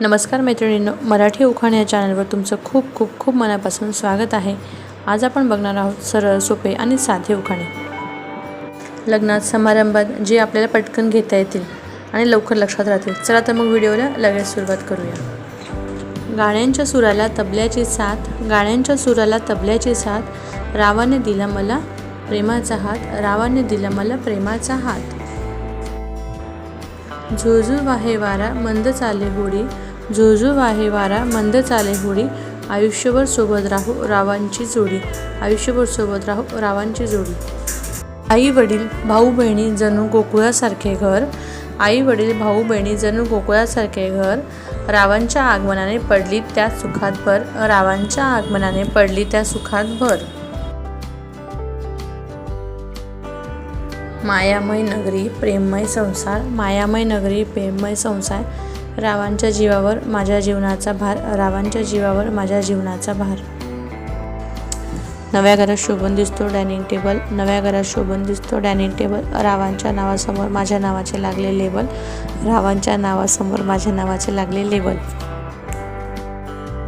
नमस्कार मैत्रिणींनो मराठी उखाण या चॅनलवर तुमचं खूप खूप खूप मनापासून स्वागत आहे. आज आपण बघणार आहोत सरळ सोपे आणि साधे उखाणे. लग्नात समारंभात जे आपल्याला पटकन घेता येतील आणि लवकर लक्षात राहतील चला तर मग व्हिडिओला लगेच सुरुवात करूया. गाण्यांच्या सुराला तबल्याची साथ गाण्यांच्या सुराला तबल्याची साथ रावाने दिला मला प्रेमाचा हात रावाने दिला मला प्रेमाचा हात. झुळझुळ वाहे वारा मंद चाले होडी वाहे वारा मंद चाले होडी आयुष्यभर सोबत राहू रावांची जोडी आयुष्यभर सोबत राहू रावांची जोडी. आई वडील भाऊ बहिणी जणू गोकुळासारखे घर आई वडील भाऊ बहिणी जणू गोकुळासारखे घर रावांच्या आगमनाने पडली त्या सुखात भर रावांच्या आगमनाने पडली त्या सुखात भर. मायामय नगरी प्रेममय संसार मायामय नगरी प्रेममय संसार रावांच्या जीवावर माझ्या जीवनाचा भार रावांच्या जीवावर माझ्या जीवनाचा भार. नव्या घरात शोभून दिसतो डायनिंग टेबल. नव्या घरात शोभून दिसतो डायनिंग टेबल. रावांच्या नावासमोर माझ्या नावाचे लागले लेबल. रावांच्या नावासमोर माझ्या नावाचे लागले लेबल.